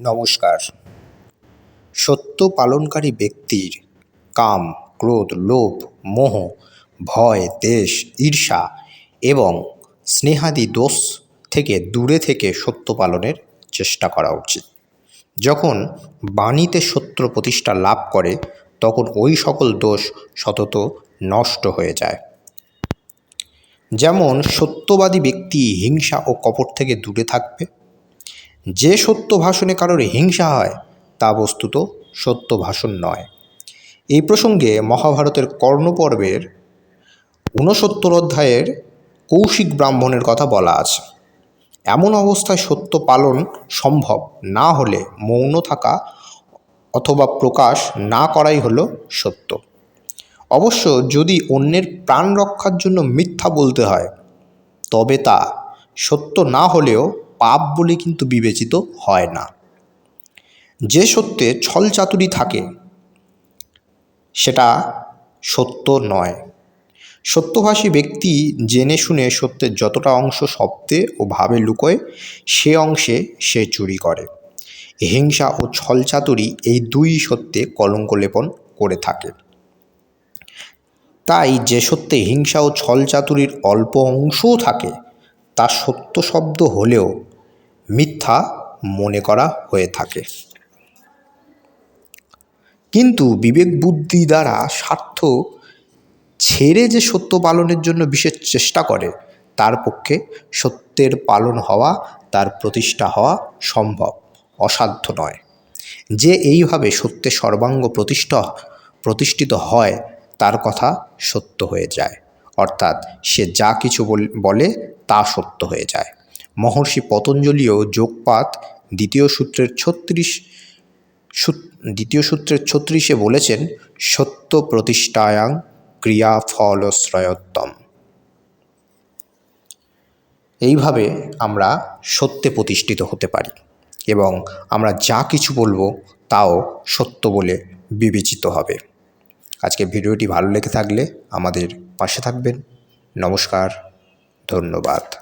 নমস্কার। সত্য পালনকারী ব্যক্তির কাম, ক্রোধ, লোভ, মোহ, ভয়, দেশ, ঈর্ষা এবং স্নেহাদি দোষ থেকে দূরে থেকে সত্য পালনের চেষ্টা করা উচিত। যখন বাণীতে সত্য প্রতিষ্ঠা লাভ করে, তখন ওই সকল দোষ সতত নষ্ট হয়ে যায়। যেমন সত্যবাদী ব্যক্তি হিংসা ও কপট থেকে দূরে থাকবে যে সত্য ভাষণে কারোর হিংসা হয়, তা বস্তুত সত্য ভাষণ নয়। এই প্রসঙ্গে মহাভারতের কর্ণ পর্বের ঊনসত্তর অধ্যায়ের কৌশিক ব্রাহ্মণের কথা বলা আছে। এমন অবস্থায় সত্য পালন সম্ভব না হলে মৌন থাকা অথবা প্রকাশ না করাই হলো সত্য। অবশ্য যদি অন্যের প্রাণ রক্ষার জন্য মিথ্যা বলতে হয়, তবে তা সত্য না হলেও পাপ বলে কিন্তু বিবেচিত হয় না। যে সত্যে ছল চাতুরি থাকে, সেটা সত্য নয়। সত্যভাষী ব্যক্তি জেনে শুনে সত্যের যতটা অংশ শব্দে ও ভাবে লুকোয়, সে অংশে সে চুরি করে। হিংসা ও ছলচাতুরি এই দুই সত্যে কলঙ্ক লেপন করে থাকে। তাই যে সত্যে হিংসা ও ছলচাতুরির অল্প অংশও থাকে, তা সত্য শব্দ হলেও মিথ্যা মনে করা হয়ে থাকে। কিন্তু বিবেক বুদ্ধি দ্বারা স্বার্থ ছেড়ে যে সত্য পালনের জন্য বিশেষ চেষ্টা করে, তার পক্ষে সত্যের পালন হওয়া, তার প্রতিষ্ঠা হওয়া সম্ভব, অসাধ্য নয়। যে এইভাবে সত্যের সর্বাঙ্গ প্রতিষ্ঠা, প্রতিষ্ঠিত হয়, তার কথা সত্য হয়ে যায়। অর্থাৎ সে যা কিছু বলে তা সত্য হয়ে যায়। মহর্ষি পতঞ্জলিও যোগপাত দ্বিতীয় সূত্রের ছত্রিশ দ্বিতীয় সূত্রের ছত্রিশে বলেছেন, সত্য প্রতিষ্ঠায়াং ক্রিয়া ফলশ্রয়োত্তম। এইভাবে আমরা সত্যে প্রতিষ্ঠিত হতে পারি এবং আমরা যা কিছু বলব তাও সত্য বলে বিবেচিত হবে। আজকে ভিডিওটি ভালো লেগে থাকলে আমাদের পাশে থাকবেন। নমস্কার, ধন্যবাদ।